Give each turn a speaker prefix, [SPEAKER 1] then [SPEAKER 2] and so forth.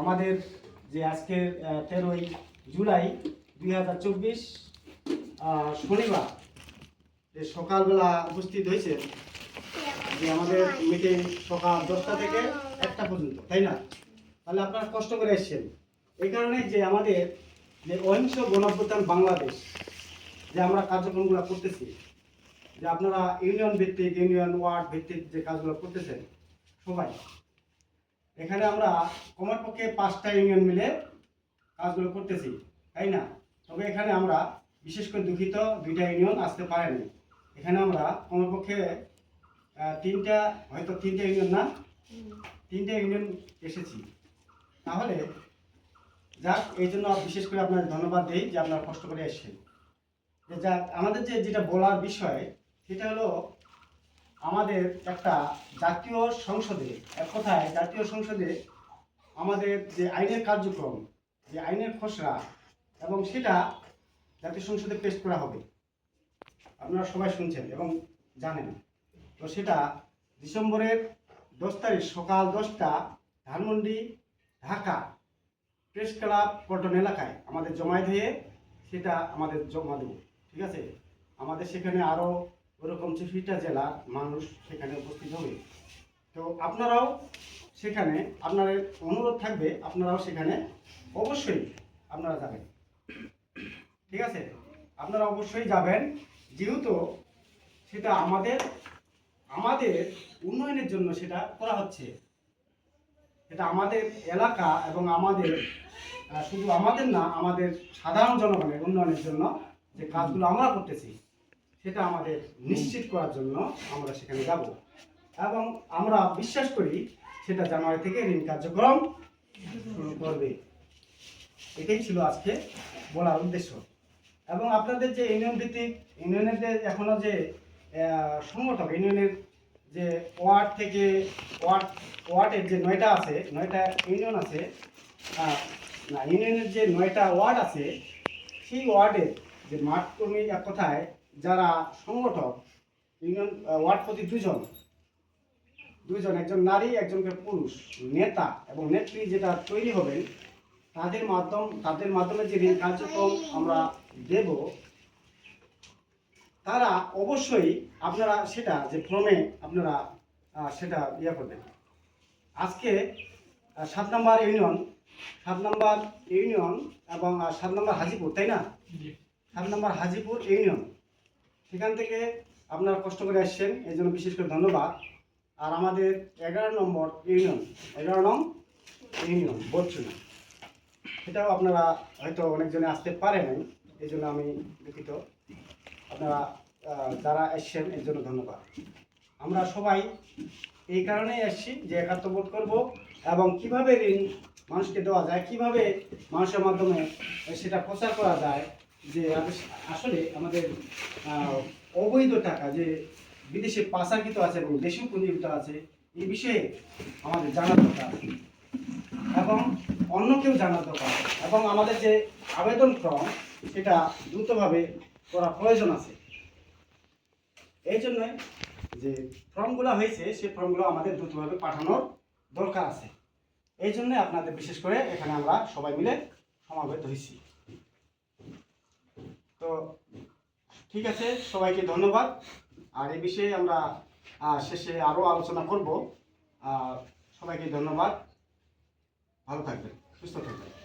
[SPEAKER 1] আমাদের যে আজকের তেরোই জুলাই দুই হাজার চব্বিশ শনিবার যে সকালবেলা উপস্থিত হয়েছে যে আমাদের মিটিং সকাল দশটা থেকে একটা পর্যন্ত, তাই না? তাহলে আপনারা কষ্ট করে এসছেন। এই কারণে যে আমাদের যে অহিংস গণপ্রধান বাংলাদেশ, যে আমরা কার্যক্রমগুলো করতেছি, যে আপনারা ইউনিয়ন ভিত্তিক, ইউনিয়ন ওয়ার্ড ভিত্তিক যে কাজগুলো করতেছেন, সবাই এখানে আমরা কমপক্ষে পাঁচটা ইউনিয়ন মিলে কাজগুলো করতেছি, তাই না? তবে এখানে আমরা বিশেষ করে দুঃখিত দুইটা ইউনিয়ন আসতে পারেনি। এখানে আমরা কমপক্ষে তিনটা, হয়তো তিনটা ইউনিয়ন না? তিনটা ইউনিয়ন এসেছি। তাহলে যাক, এই জন্য বিশেষ করে আপনার ধন্যবাদ দিই যে আপনারা কষ্ট করে এসেছেন। যে যাক, আমাদের যে যেটা বলার বিষয়, সেটা হলো আমাদের একটা জাতীয় সংসদে, এক কথায় জাতীয় সংসদে আমাদের যে আইনের কার্যক্রম, যে আইনের খসড়া এবং সেটা জাতীয় সংসদে পেশ করা হবে। আপনারা সবাই শুনছেন এবং জানেন। তো সেটা ডিসেম্বরের দশ তারিখ সকাল দশটা ধানমন্ডি, ঢাকা প্রেস ক্লাব পল্টন এলাকায় আমাদের জমায়েত হয়ে সেটা আমাদের জমা দেবো। ঠিক আছে? আমাদের সেখানে আরও ওরকম চৌষট্টিটা জেলার মানুষ সেখানে উপস্থিত হবে। তো আপনারাও সেখানে আপনাদের অনুরোধ থাকবে, আপনারাও সেখানে অবশ্যই আপনারা যাবেন। ঠিক আছে? আপনারা অবশ্যই যাবেন, যেহেতু সেটা আমাদের আমাদের উন্নয়নের জন্য সেটা করা হচ্ছে। এটা আমাদের এলাকা এবং আমাদের শুধু আমাদের না, আমাদের সাধারণ জনগণের উন্নয়নের জন্য যে কাজগুলো আমরা করতেছি। সেটা আমাদের নিশ্চিত করার জন্য আমরা সেখানে যাব। এবং আমরা বিশ্বাস করি সেটা জানুয়ারি থেকে ঋণ কার্যক্রম শুরু করবে। এটাই ছিল আজকে বলার উদ্দেশ্য। এবং আপনাদের যে ইউনিয়ন ভিত্তিক ইউনিয়নের যে এখনও যে সংগঠক, ইউনিয়নের যে ওয়ার্ড থেকে ওয়ার্ড, ওয়ার্ডের যে নয়টা আছে, নয়টা ইউনিয়ন আছে না, ইউনিয়নের যে নয়টা ওয়ার্ড আছে, সেই ওয়ার্ডের যে মাঠ কর্মী এক কথায় যারা সংগঠক ইউনিয়ন ওয়ার্ড প্রতি দুজন দুজন একজন নারী একজনকে পুরুষ নেতা এবং নেত্রী যেটা তৈরি হবেন তাদের মাধ্যম তাদের মাধ্যমে যে ঋণ কার্যক্রম আমরা দেব তারা অবশ্যই আপনারা সেটা যে ফর্মে আপনারা সেটা ইয়ে করবেন। আজকে সাত নম্বর ইউনিয়ন সাত নম্বর ইউনিয়ন এবং সাত নম্বর হাজিপুর তাই না? সাত নম্বর হাজিপুর ইউনিয়ন। সেখান থেকে আপনারা কষ্ট করে আসছেন এই জন্য বিশেষ করে ধন্যবাদ। আর আমাদের এগারো নম্বর ইউনিয়ন, এগারো নং ইউনিয়ন, বর্চুনা। সেটাও আপনারা হয়তো অনেকজনে আসতে পারেন এই জন্য আমি দুঃখিত। আপনারা যারা এসছেন, এর জন্য ধন্যবাদ। আমরা সবাই এই কারণেই এসেছি যে একাত্ম বোধ করব এবং কীভাবে ঋণ মানুষকে দেওয়া যায়, কীভাবে মানুষের মাধ্যমে সেটা প্রচার করা যায় যে আসলে আমাদের অবৈধ টাকা যে বিদেশে পাচারকৃত আছে এবং দেশীয় পুঞ্জীকৃত আছে, এই বিষয়ে আমাদের জানার দরকার এবং অন্য কেউ জানার দরকার এবং আমাদের যে আবেদন ফর্ম সেটা দ্রুতভাবে করা প্রয়োজন আছে। এই জন্যই যে ফর্মগুলো হয়েছে সেই ফর্মগুলো আমাদের দ্রুতভাবে পাঠানোর দরকার আছে। এই জন্য আপনাদের বিশেষ করে এখানে আমরা সবাই মিলে সমাবেত হয়েছি। তো ঠিক আছে, সবাইকে ধন্যবাদ। আর এই বিষয়ে আমরা শেষে আরও আলোচনা করব। সবাইকে ধন্যবাদ। ভালো থাকবেন, সুস্থ থাকবেন।